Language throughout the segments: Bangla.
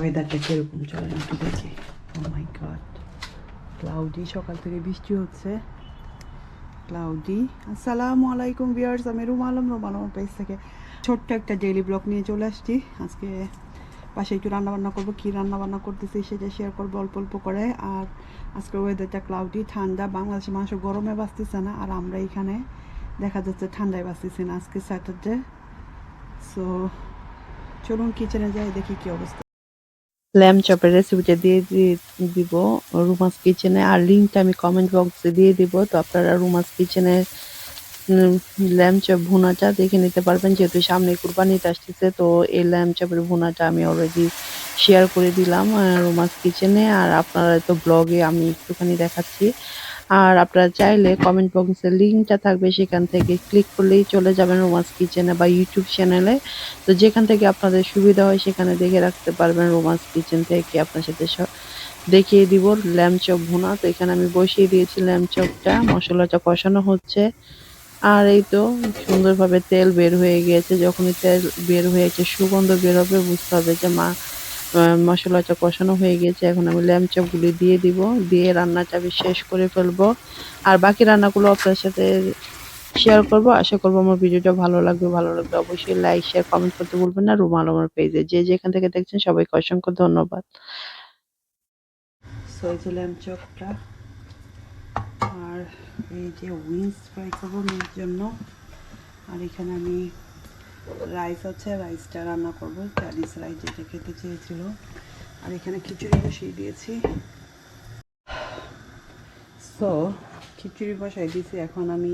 ওয়েদারটা কীরকম চলে একটু দেখি। ও মাই গড ক্লাউডি সকাল থেকে বৃষ্টি হচ্ছে। ক্লাউডি আসসালামু আলাইকুম ভিউয়ার্স আমি রুম আলম রুম আলম পেজ থেকে ছোট্ট একটা ডেইলি ব্লগ নিয়ে চলে আসছি। আজকে পাশে একটু রান্নাবান্না করব। কী রান্নাবান্না করতেছি সেটা শেয়ার করব অল্প অল্প করে। আর আজকে ওয়েদারটা ক্লাউডি ঠান্ডা। বাংলাদেশে মানুষ গরমে বাঁচতেছে না। আর আমরা এখানে দেখা যাচ্ছে ঠান্ডায় বাঁচতেছি না আজকে স্যাটারডে সো চলুন কিচেনে যাই, দেখি কি অবস্থা। ল্যাম চপের রেসিপিটা দিয়ে দিয়ে দিব রুমাস কিচেনে আর লিঙ্কটা আমি কমেন্ট বক্সে দিয়ে দিব, তো আপনারা রুমাস কিচেনে ল্যাম চপ ভুনাটা দেখে নিতে পারবেন, যেহেতু সামনে কুরবানিতে আসতেছে, তো এই ল্যাম চপের ভুনাটা আমি অলরেডি শেয়ার করে দিলাম রুমাস কিচেনে আর আপনারা তো ব্লগে আমি একটুখানি দেখাচ্ছি। আর আপনারা চাইলে কমেন্ট বক্সে লিঙ্কটা থাকবে, সেখান থেকে ক্লিক করলেই চলে যাবেন রোমান্স কিচেনে বা ইউটিউব চ্যানেলে তো যেখান থেকে আপনাদের সুবিধা হয়, সেখানে দেখে রাখতে পারবেন রোমান্স কিচেন থেকে আপনার সাথে দেখিয়ে দিব ল্যাম চপ ভুনা। তো এখানে আমি বসিয়ে দিয়েছি ল্যাম চপটা মশলাটা কষানো হচ্ছে। আর এই তো সুন্দরভাবে তেল বের হয়ে গিয়েছে যখনই তেল বের হয়েছে সুগন্ধ বের হবে বুঝতে হবে যে মা মশলাটা কষানো হয়ে গেছে। এখন আমি ল্যাম চপগুলি দিয়ে দিব। দিয়ে রান্নাটা আমি শেষ করে ফেলব। আর বাকি রান্নাগুলো আপনার সাথে শেয়ার করব। আশা করব আমার ভিডিওটা ভালো লাগবে। ভালো লাগবে অবশ্যই লাইক শেয়ার কমেন্ট করতে ভুলবেন না। রুমাল আমার পেজে যে যেখান থেকে দেখছেন সবাইকে অসংখ্য ধন্যবাদ। আর এই যে উইংস ফ্রাই করব মেয়ের জন্য। আর এখানে আমি রাইস আছে রাইসটা রান্না করব। চাইনিজ রাইস যেটা খেতে চেয়েছিল। আর এখানে খিচুড়ি বসিয়ে দিয়েছি। সো খিচুড়ি বসাই দিয়েছি। এখন আমি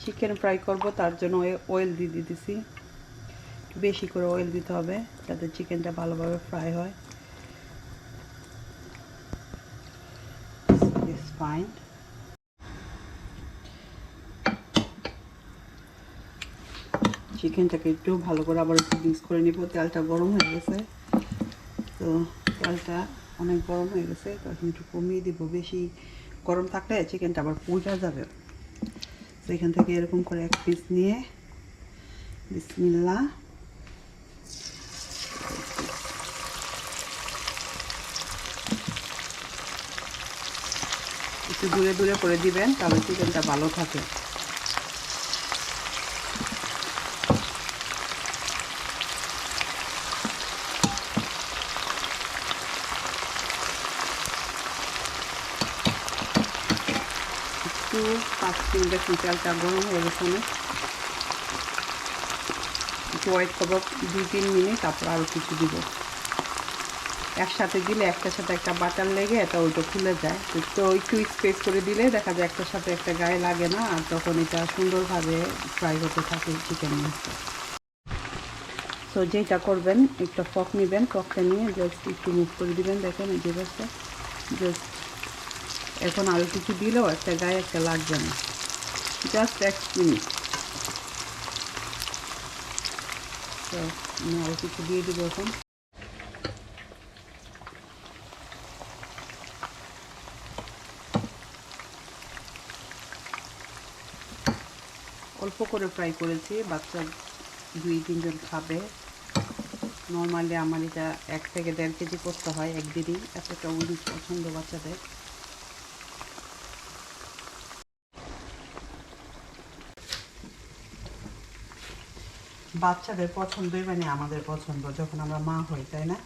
চিকেন ফ্রাই করব। তার জন্য অয়েল দিয়ে দিতেছি। বেশি করে অয়েল দিতে হবে যাতে চিকেনটা ভালোভাবে ফ্রাই হয়। ফাইন চিকেনটাকে একটু ভালো করে আবার একটু মিক্স করে নিব। তেলটা গরম হয়ে গেছে। তো তেলটা অনেক গরম হয়ে গেছে, তো এখন একটু কমিয়ে দিব। বেশি গরম থাকলে চিকেনটা আবার পুড়ে যাবে। তো এখান থেকে এরকম করে এক পিস নিয়ে বিসমিল্লা একটু দূরে দূরে করে দিবেন, তাহলে চিকেনটা ভালো থাকে একটু পাঁচ মিনিট দেখুন তেলটা গরম হয়ে গেছে অনেক। একটু ওয়েট করব দুই তিন মিনিট তারপর আরও কিছু দিব। একসাথে দিলে একটার সাথে একটা বাটার লেগে এটা ওইটা খুলে যায়। তো একটু স্পেস করে দিলে দেখা যায় একটার সাথে একটা গায়ে লাগে না, আর তখন এটা সুন্দরভাবে ফ্রাই হতে থাকে চিকেন মাছটা তো যেটা করবেন, একটা ফক নেবেন ফকটা নিয়ে জাস্ট একটু মুভ করে দিবেন, দেখেন এই যে জাস্ট এখন আরও কিছু দিলেও একটা গায়ে একটা লাগবে না। জাস্ট এক মিনিট তো আমি আরও কিছু দিয়ে দিব এখন অল্প করে ফ্রাই করেছি, বাচ্চা দুই, তিনজন খাবে। নর্মালি আমার এটা এক থেকে দেড় কেজি করতে হয় একদিনই। এতটা উইংস পছন্দ বাচ্চাদের। বাচ্চাদের পছন্দই মানে আমাদের পছন্দ, যখন আমরা মা হই, তাই না?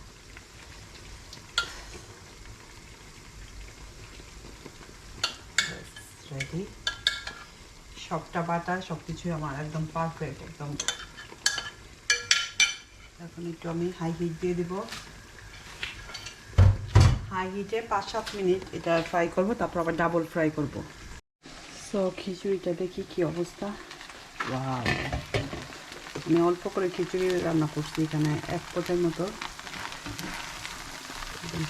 সবটা বাটা সব কিছুই আমার একদম পারফেক্ট একদম। এখন একটু আমি হাই হিট দিয়ে দিব। হাই হিটে পাঁচ সাত মিনিট এটা ফ্রাই করব, তারপর আবার ডাবল ফ্রাই করব। সো খিচুড়িটা দেখি কি অবস্থা। আমি অল্প করে খিচুড়ি রান্না করছি এখানে এক পটের মতো।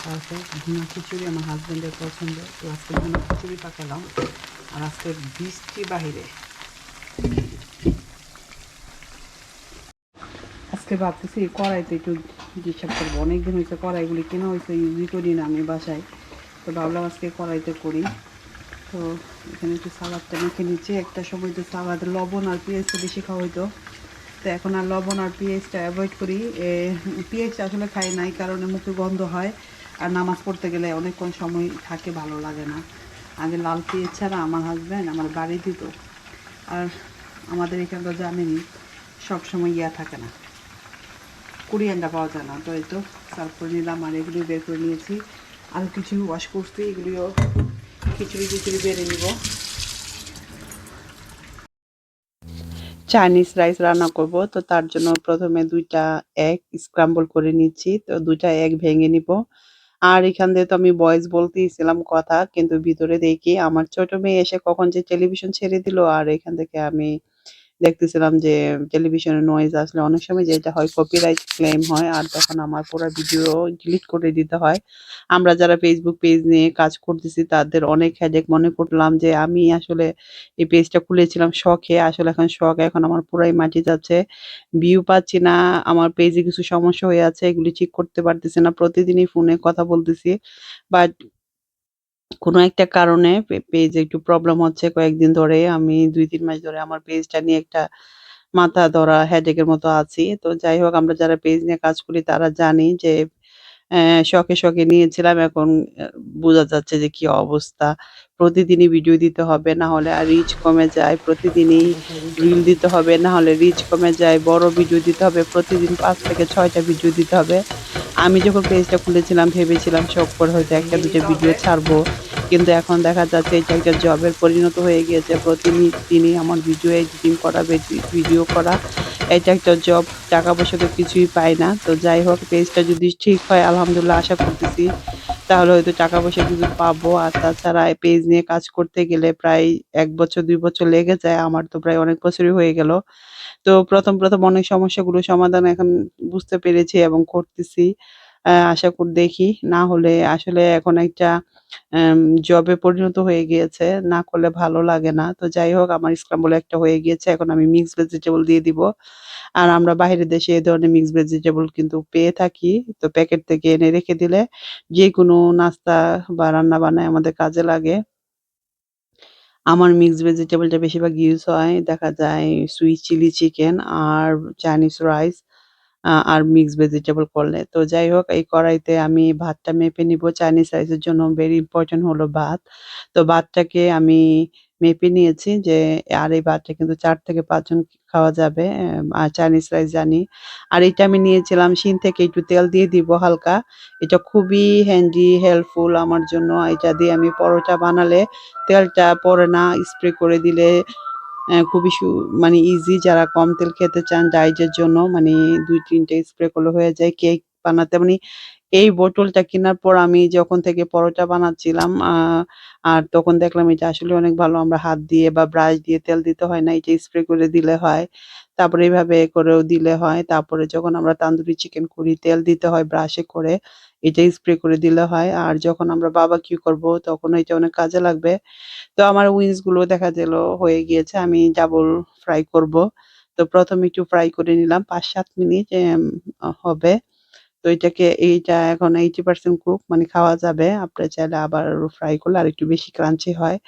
পারফেক্ট ভুনা খিচুড়ি আমার হাজব্যান্ডের পছন্দ। তো আজকে ভুনা খিচুড়ি পাকালাম। আর আজকে বৃষ্টি বাহিরে। আজকে ভাবতেছি কড়াইতে একটু ডিস্টার্ব করব। অনেকদিন হয়েছে কড়াইগুলি কেনা হয়েছে, ইউজই করি না আমি বাসায়। তো ভাবলাম আজকে কড়াইতে করি। তো এখানে একটু সালাদটা মেখে নিচ্ছি। একটা সময় তো সালাদ, লবণ আর পেঁয়াজটা বেশি খাওয়া হইতো। তো এখন আর লবণ আর পেঁয়াজটা অ্যাভয়েড করি। পেঁয়াজটা আসলে খাই নাই কারণে মুখে গন্ধ হয়। আর নামাজ পড়তে গেলে অনেকক্ষণ সময় থাকে, ভালো লাগে না। আগে লাল পেঁয়াজ ছাড়া আমার হাজব্যান্ড আমার বাড়ি দিত। আর আমাদের এখানে তো জানেনই সবসময় ইয়া থাকে না। কোরিয়ানটা পাওয়া যায় না, তো এই তো সার্ভ করে নিলাম আর এগুলি বের করে নিয়েছি। আরও কিছু ওয়াশ করছি, এগুলিও খিচুড়ি খিচুড়ি বেড়ে নিব। চাইনিজ রাইস রান্না করব। তো তার জন্য প্রথমে দুইটা এক স্ক্রাম্বল করে নিচ্ছি। তো দুইটা এক ভেঙে নিব। আর এখান দিয়ে তো আমি বয়েস বলতেইছিলাম কথা, কিন্তু ভিতরে দেখি আমার ছোট মেয়ে এসে কখন যে টেলিভিশন ছেড়ে দিল, আর এখান থেকে আমি দেখতেছিলাম যে টেলিভিশনের নয়েজ আসলে অনেক সময় যেটা হয় কপিরাইট ক্লেম হয় আর তখন আমার পুরো ভিডিও ডিলিট করে দিতে হয়। আমরা যারা ফেসবুক পেজ নিয়ে কাজ করতেছি তাদের অনেক হেডেক মনে করলাম যে আমি আসলে এই পেজটা খুলেছিলাম শখে, আসলে এখন শখ এখন আমার পুরাই মাটি যাচ্ছে। ভিউ পাচ্ছি না, আমার পেজে কিছু সমস্যা হয়ে আছে, এগুলি ঠিক করতে পারতেছি না, প্রতিদিনই ফোনে কথা বলতেছি। বাট কোনো একটা কারণে পেজে একটু প্রবলেম হচ্ছে। কয়েকদিন ধরে আমি দুই, তিন মাস ধরে আমার পেজটা নিয়ে একটা মাথা ধরা হেডেকের মতো আছি। তো যাই হোক, আমরা যারা পেজ নিয়ে কাজ করি, তারা জানি যে শখে শখে নিয়েছিলাম। এখন বোঝা যাচ্ছে যে কি অবস্থা। প্রতিদিনই ভিডিও দিতে হবে, না হলে আর রিচ কমে যায়। প্রতিদিনই রিল দিতে হবে, না হলে রিচ কমে যায়। বড় ভিডিও দিতে হবে, প্রতিদিন পাঁচ থেকে ছয়টা ভিডিও দিতে হবে। আমি যখন পেজটা খুলেছিলাম, ভেবেছিলাম শখ করে হয়তো একটা দুটো ভিডিও ছাড়বো। কিন্তু এখন দেখা যাচ্ছে এটা একটা জবের পরিণত হয়ে গিয়েছে। প্রতিদিনই আমার ভিডিও এডিটিং করা ভিডিও করা, এটা একটা জব টাকা পয়সা তো কিছুই পাই না। তো যাই হোক পেজটা যদি ঠিক হয়, আলহামদুলিল্লাহ আশা করতেছি, তাহলে হয়তো টাকা পয়সা কিছু পাবো। আর তাছাড়া পেজ নিয়ে কাজ করতে গেলে প্রায় এক বছর, দুই বছর লেগে যায়। আমার তো প্রায় অনেক বছরই হয়ে গেল। তো প্রথম প্রথম অনেক সমস্যাগুলো সমাধান এখন বুঝতে পেরেছি এবং করতেছি। আশা করি, দেখি। না হলে আসলে এখন একটা জবে পরিণত হয়ে গিয়েছে। না করলে ভালো লাগে না। তো যাই হোক, আমার স্ক্রাম্বল একটা হয়ে গিয়েছে। এখন আমি মিক্স ভেজিটেবল দিয়ে দিব। আর আমরা বাইরের দেশে এই ধরনের মিক্স ভেজিটেবল কিন্তু পেয়ে থাকি। তো প্যাকেট থেকে এনে রেখে দিলে যে কোনো নাস্তা বা রান্না বান্নায় আমাদের কাজে লাগে। আমার মিক্স ভেজিটেবলটা বেশিরভাগ ইউজ হয়, দেখা যায় সুইট চিলি চিকেন আর চাইনিজ রাইস আর মিক্স ভেজিটেবল করলে। তো যাই হোক, এই কড়াইতে আমি ভাতটা মেপে নিবো। চাইনিজ রাইসের জন্য ভেরি ইম্পর্টেন্ট হলো ভাত। তো ভাতটাকে আমি মেপে নিয়েছি যে, আর এই ভাতটা কিন্তু চার থেকে ৫ জন খাওয়া যাবে। আর চাইনিজ রাইস জানি। আর এটা আমি নিয়েছিলাম শিন থেকে একটু তেল দিয়ে দিব হালকা। এটা খুবই হ্যান্ডি হেল্পফুল আমার জন্য। এটা দিয়ে আমি পরোটা বানালে তেলটা পড়ে না। স্প্রে করে দিলে খুবই সু মানে ইজি যারা কম তেল খেতে চান ডায়েটের জন্য মানে দুই তিনটে স্প্রে করলে হয়ে যায়। কেক বানাতে মানে এই বোতলটা কেনার পর আমি যখন থেকে পরোটা বানাচ্ছিলাম আর তখন দেখলাম এটা আসলে অনেক ভালো। আমরা হাত দিয়ে বা ব্রাশ দিয়ে তেল দিতে হয় না। এটা স্প্রে করে দিলে হয়। তারপরে এভাবে করেও দিলে হয়। তারপরে যখন আমরা তান্দুরি চিকেন করি, তেল দিতে হয় ব্রাশে করে। এটা স্প্রে করে দিলে হয়। আর যখন আমরা বারবিকিউ করব, তখন এটা অনেক কাজে লাগবে। তো আমার উইংসগুলো দেখা গেল হয়ে গিয়েছে। আমি ডাবল ফ্রাই করব। তো প্রথমে একটু ফ্রাই করে নিলাম ৫-৭ মিনিট, এম, হবে। তো এটাকে এইটা এখন 80% কুক মানে খাওয়া যাবে। আপনারা চাইলে আবার ফ্রাই করলে আর একটু বেশি ক্রাঞ্চি হয়।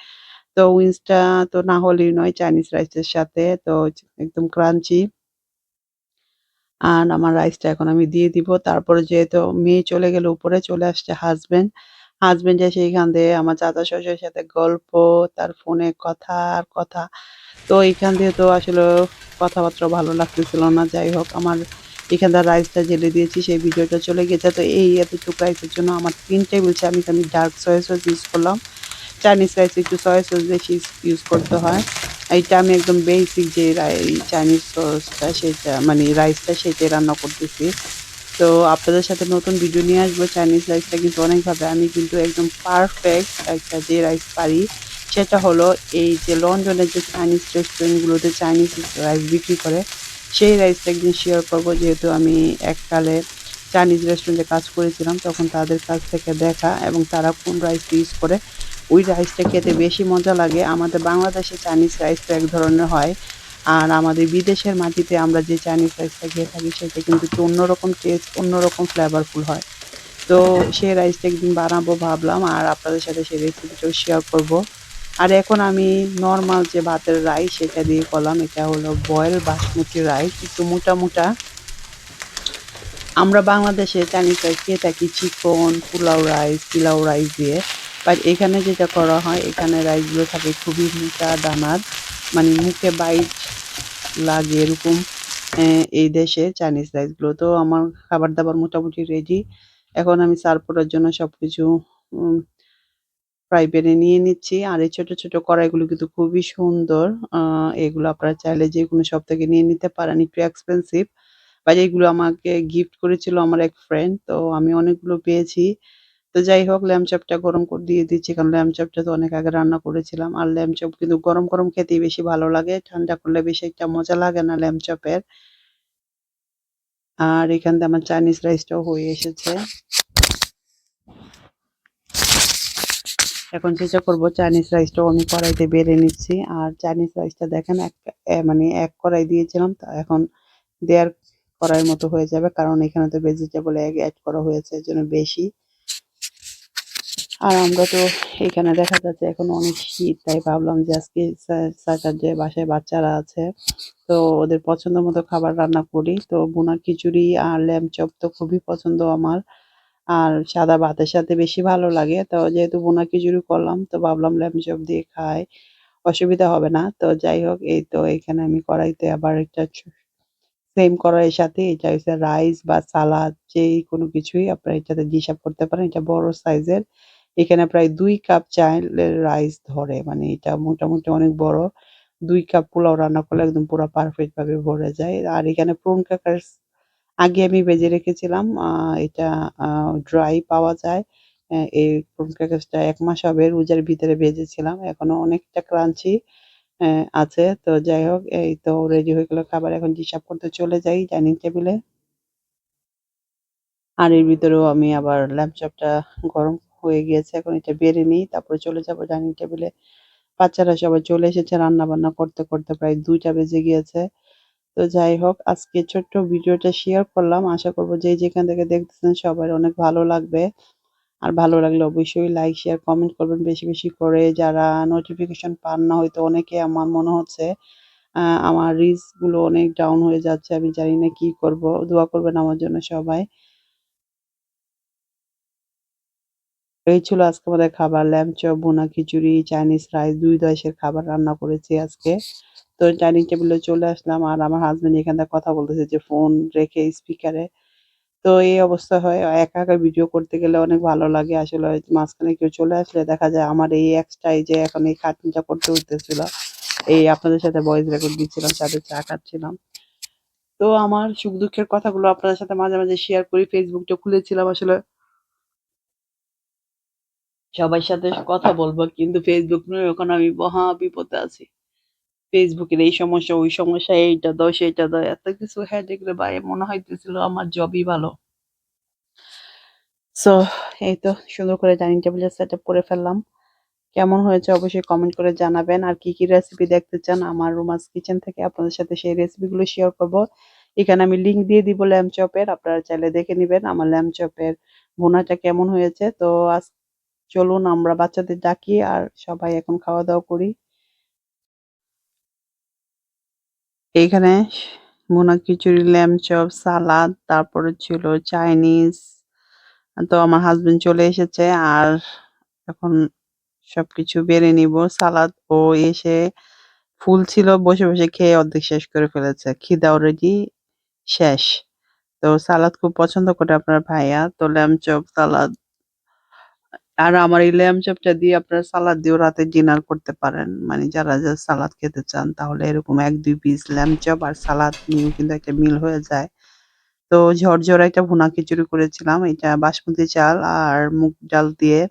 তো উইংসটা তো না হলেই নয় চাইনিজ রাইসের সাথে তো একদম ক্রাঞ্চি। আর আমার রাইসটা এখন আমি দিয়ে দিব। তারপরে যেহেতু মেয়ে চলে গেল উপরে চলে আসছে। হাসব্যান্ড এসে এখান দিয়ে আমার চাচা শ্বশুরের সাথে গল্প, তার ফোনে কথা আর কথা। তো এখান দিয়ে তো আসলে কথাবার্তা ভালো লাগতেছিল না। যাই হোক আমার এখানকার রাইসটা জেলে দিয়েছি, সেই ভিডিওটা চলে গেছে। তো এই এতটুকু রাইসের জন্য আমার ৩ টেবিল চা আমি এখানে ডার্ক সয়া সস ইউজ করলাম। চাইনিজ রাইসে একটু সয়া সস বেশি ইউজ করতে হয়। এইটা আমি একদম বেসিক যে রাই চাইনিজ সসটা সেটা মানে রাইসটা সেটাই রান্না করতেছি। তো আপনাদের সাথে নতুন ভিডিও নিয়ে আসব। চাইনিজ রাইসটা কিন্তু অনেকভাবে আমি কিন্তু একদম পারফেক্ট একটা যে রাইস পারি, সেটা হলো এই যে লন্ডনের যে চাইনিজ রেস্টুরেন্টগুলোতে চাইনিজ রাইস বিক্রি করে সেই রাইসটা একদিন শেয়ার করব, যেহেতু আমি এককালে চাইনিজ রেস্টুরেন্টে কাজ করেছিলাম, তখন তাদের কাছ থেকে দেখা এবং তারা কোন রাইস ইউজ করে ওই রাইসটা খেতে বেশি মজা লাগে। আমাদের বাংলাদেশে চাইনিজ রাইস তো এক ধরনের হয়। আর আমাদের বিদেশের মাটিতে আমরা যে চাইনিজ রাইসটা খেয়ে থাকি, সেটা কিন্তু একটু অন্যরকম টেস্ট অন্যরকম ফ্লেভারফুল হয়। তো সেই রাইসটা একদিন বানাবো ভাবলাম, আর আপনাদের সাথে সেই রেসিপিটাও শেয়ার করব। আর এখন আমি নর্মাল যে ভাতের রাইস সেটা দিয়ে করলাম, এটা হলো বয়েল বাসমতি রাইস একটু মোটা মোটা। আমরা বাংলাদেশে চাইনিজ রাইস খেয়ে থাকি চিকন পোলাও রাইস পিলাও রাইস দিয়ে। বাট এখানে যেটা করা হয়, এখানে রাইসগুলো থাকে খুবই মোটা দানার মানে মুখে বাইট লাগে এরকম এই দেশে চাইনিজ রাইসগুলো তো আমার খাবার দাবার মোটামুটি রেডি এখন আমি সার্ভ করার জন্য সবকিছু ফ্রাই প্যানে নিয়ে নিচ্ছি। আর এই ছোট ছোট কড়াইগুলো কিন্তু খুবই সুন্দর। এগুলো আপনারা চাইলে যে কোনো সব থেকে নিয়ে নিতে পারেন। একটু এক্সপেন্সিভ বা এগুলো আমাকে গিফট করেছিল আমার এক ফ্রেন্ড তো আমি অনেকগুলো পেয়েছি। তো যাই হোক ল্যাম চপটা গরম করে, দিয়ে দিচ্ছি। কারণ ল্যাম চপটা তো অনেক আগে রান্না করেছিলাম। আর ল্যাম চপ কিন্তু গরম গরম খেতেই বেশি ভালো লাগে। ঠান্ডা করলে বেশি একটা মজা লাগে না ল্যাম চপের আর এখান থেকে আমার চাইনিজ রাইসটাও হয়ে এসেছে। এখন চেষ্টা করব চাইনিজ রাইসটাও আমি কড়াইতে বেড়ে নিচ্ছি। আর চাইনিজ রাইসটা দেখেন, এক মানে এক কড়াই দিয়েছিলাম, তা এখন দেড় কড়াইয়ের মতো হয়ে যাবে, কারণ এখানে তো ভেজিটেবল এগ অ্যাড করা হয়েছে, এর জন্য বেশি। আর আমরা তো এখানে দেখা যাচ্ছে এখন অনেক শীত, তাই ভাবলাম যে আজকে স্যাটারডে বাসায় বাচ্চারা আছে, তো ওদের পছন্দ মতো খাবার রান্না করি। তো বোনা খিচুড়ি আর ল্যাম চপ তো খুবই পছন্দ আমার। আর সাদা ভাতের সাথে বেশি ভালো লাগে। তো যেহেতু বোনা খিচুড়ি করলাম, তো ভাবলাম ল্যাম চপ দিয়ে খাই। অসুবিধা হবে না। তো যাই হোক, এই তো এখানে আমি কড়াইতে আবার একটা সেম কড়াইয়ের সাথে এটা হচ্ছে রাইস বা সালাদ যেই কোনো কিছুই আপনারা এটাতে ডিসার্ভ করতে পারেন। এটা বড় সাইজের এখানে প্রায় দুই কাপ চাইলের রাইস ধরে। মানে এটা মোটামুটি অনেক বড়। দুই কাপ পোলাও রান্না করলে একদম পুরো পারফেক্ট ভাবে ভরে যায়। আর এখানে প্রন ক্র্যাকার্স আগে আমি ভেজে রেখেছিলাম আহ, এটা আহ ড্রাই পাওয়া যায়। আহ, এই প্রন ক্র্যাকার্সটা এক মাস হবে রোজার ভিতরে ভেজেছিলাম এখনও অনেকটা ক্রাঞ্চি আছে। তো যাই হোক এই তো রেডি হয়ে গেল খাবার এখন হিসাব করতে চলে যাই ডাইনিং টেবিলে আর এর ভিতরেও আমি আবার ল্যাপটপটা গরম হয়ে গিয়েছে এখন এটা বেড়ে নিই তারপরে চলে যাব ডাইনিং টেবিলে বাচ্চারা সবাই চলে এসেছে রান্না বান্না করতে করতে প্রায় দুইটা বেজে গিয়েছে। তো যাই হোক, আজকে ছোট্ট ভিডিওটা শেয়ার করলাম। আশা করব যে যেখান থেকে দেখতেছেন সবার অনেক ভালো লাগবে। আর ভালো লাগলে অবশ্যই লাইক শেয়ার কমেন্ট করবেন। বেশি বেশি করে যারা নোটিফিকেশন পান না, হয়তো অনেকে আমার মনে হচ্ছে আমার রিস্কগুলো অনেক ডাউন হয়ে যাচ্ছে। আমি জানি না কি করব। দোয়া করবেন আমার জন্য সবাই। এই ছিল আজকে আমাদের খাবার। Lamb chop khichuri Chinese rice দুই দেশের খাবার রান্না করেছি আজকে। তো ডাইনিং টেবিলে চলে আসলাম আর আমার হাজবেন্ড এখানে কথা বলতেছে যে ফোন রেখে স্পিকারে তো এই অবস্থা হয়, একা একা ভিডিও করতে গেলে অনেক ভালো লাগে। আসলে মাঝখানে কেউ চলে আসলে দেখা যায় আমার এই এক্সট্রা এই যে এখন এই খাটনিটা করতে হইতেছিল এই আপনাদের সাথে ভয়েস রেকর্ড দিচ্ছিলাম সাথে চা খাচ্ছিলাম। তো আমার সুখ দুঃখের কথাগুলো আপনাদের সাথে মাঝে মাঝে শেয়ার করি ফেসবুকটা খুলেছিলাম আসলে। সবার সাথে কথা বলব, কিন্তু ফেসবুক নিয়ে ওখানে আমি মহা বিপদে আছি। ফেসবুকের এই সমস্যা, ওই সমস্যা, এইটা দাও, সেইটা দাও, এত কিছু হ্যাঁ দেখলে ভাই, মনে হইতেছিল আমার জবই ভালো। সো এই তো সুন্দর করে ডাইনিং টেবিলের সেট আপ করে ফেললাম। কেমন হয়েছে অবশ্যই কমেন্ট করে জানাবেন। আর কি কি রেসিপি দেখতে চান, আমার রুমাস কিচেন থেকে আপনাদের সাথে সেই রেসিপিগুলো শেয়ার করব। এখানে আমি লিংক দিয়ে দিব ল্যাম্প চপের আপনারা চাইলে দেখে নেবেন আমার ল্যাম্প চপের ভুনাটা কেমন হয়েছে। তো আজ চলুন, আমরা বাচ্চাদের ডাকি আর সবাই এখন খাওয়া দাওয়া করি। এইখানে ভুনা খিচুড়ি ল্যাম্প চপ সালাদ তারপরে ছিল চাইনিজ তো আমার হাজবেন্ড চলে এসেছে আর এখন সবকিছু বেড়ে নিব। সালাদ ও এসে ফুল ছিল, বসে বসে খেয়ে অর্ধেক শেষ করে ফেলেছে। খিদা অলরেডি শেষ। তো সালাদ খুব পছন্দ করে আপনার ভাইয়া। তো ল্যাম্প চপ সালাদ আর আমার এই ল্যাম্প চপটা দিয়ে আপনারা সালাদ দিয়েও রাতে ডিনার করতে পারেন। মানে যারা যারা সালাদ খেতে চান, তাহলে এরকম এক, দুই পিস ল্যাম্প চপ আর সালাদ নিয়েও কিন্তু একটা মিল হয়ে যায়। তো ঝরঝরা একটা ভুনা খিচুড়ি করেছিলাম, এটা বাসমতি চাল আর মুগ ডাল দিয়ে।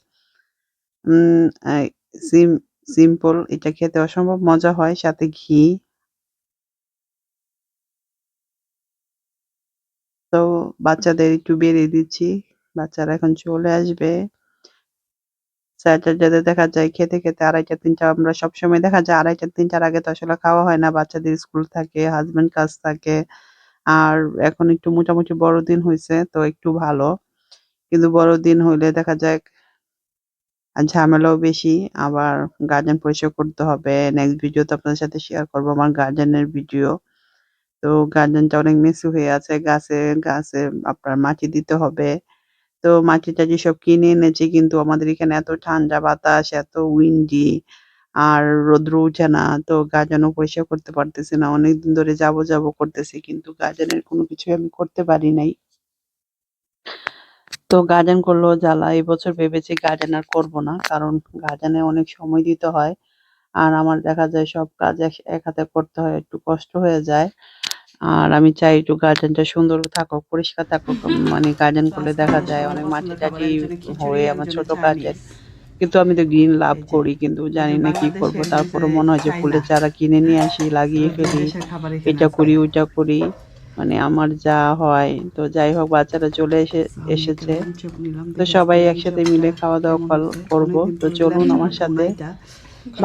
সিম সিম্পল এটা খেতে অসম্ভব মজা হয়, সাথে ঘি। তো বাচ্চাদের একটু বেরিয়ে দিচ্ছি, বাচ্চারা এখন চলে আসবে। স্যাটারডেতে দেখা যায় খেতে খেতে আড়াইটা তিনটা আমরা সবসময় দেখা যায় আড়াইটা তিনটার আগে তো আসলে খাওয়া হয় না। বাচ্চাদের স্কুল থাকে হাজবেন্ড কাজ থাকে। আর এখন একটু মোটামুটি বড়দিন হয়েছে তো একটু ভালো। কিন্তু বড়দিন হইলে দেখা যায় ঝামেলাও বেশি। আবার গার্জেন পরিষ্কার করতে হবে। নেক্সট ভিডিওতে আপনাদের সাথে শেয়ার করব আমার গার্জেনের ভিডিও তো গার্ডেনটা অনেক মেসি হয়ে আছে। গাছে গাছে আপনার মাটি দিতে হবে। তো মাটি টাটি সব কিনে এনেছি কিন্তু আমাদের এখানে এত ঠান্ডা বাতাস, এত উইন্ডি আর রৌদ্র উঠে না, তো গার্ডেনও পরিষ্কার করতে পারতেছি না। অনেকদিন ধরে যাব যাব করতেছি কিন্তু গার্ডেনের কোনো কিছু আমি করতে পারি নাই। তো গার্ডেন করল জ্বালা এবছর ভেবেছি গার্ডেন আর করব না, কারণ গার্ডেনে অনেক সময় দিতে হয়। আর আমার দেখা যায় সব কাজ এক হাতে করতে হয়, একটু কষ্ট হয়ে যায়। আর আমি চাই একটু গার্ডেনটা সুন্দর থাকুক পরিষ্কার থাকুক। মানে গার্ডেন করলে দেখা যায় অনেক মাটি টাটি হয়ে আমার ছোট গার্ডেন কিন্তু আমি তো গ্রিন লাভ করি কিন্তু জানি না কি করব। তারপরে মনে হয় যে ফুলের চারা কিনে নিয়ে আসি লাগিয়ে ফেলি এটা করি ওইটা করি। মানে আমার যা হয় তো যাই হোক বাচ্চারা চলে এসে এসেছে। তো সবাই একসাথে মিলে খাওয়া দাওয়া কর- করব। তো চলুন আমার সাথে।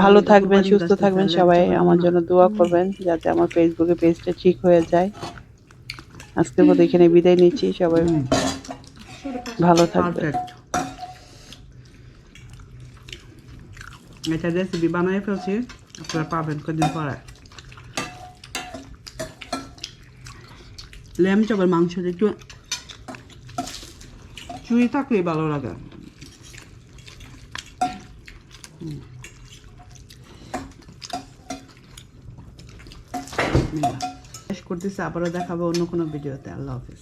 ভালো থাকবেন সুস্থ থাকবেন সবাই। আমার জন্য দোয়া করবেন যাতে আমার ফেসবুকে পেজটা ঠিক হয়ে যায়। আজকের মতো এখানে বিদায় নিচ্ছি সবাই ভালো থাকবেন। এটা রেসিপি বানাই ফেলছি আপনারা পাবেন কদিন পরে। ল্যাম চপের মাংস একটু চুই থাকলেই ভালো লাগে। বিসমিল্লাহ। শেষ করতেছি আবারও দেখাবো অন্য কোনো ভিডিওতে। আল্লাহ হাফিজ।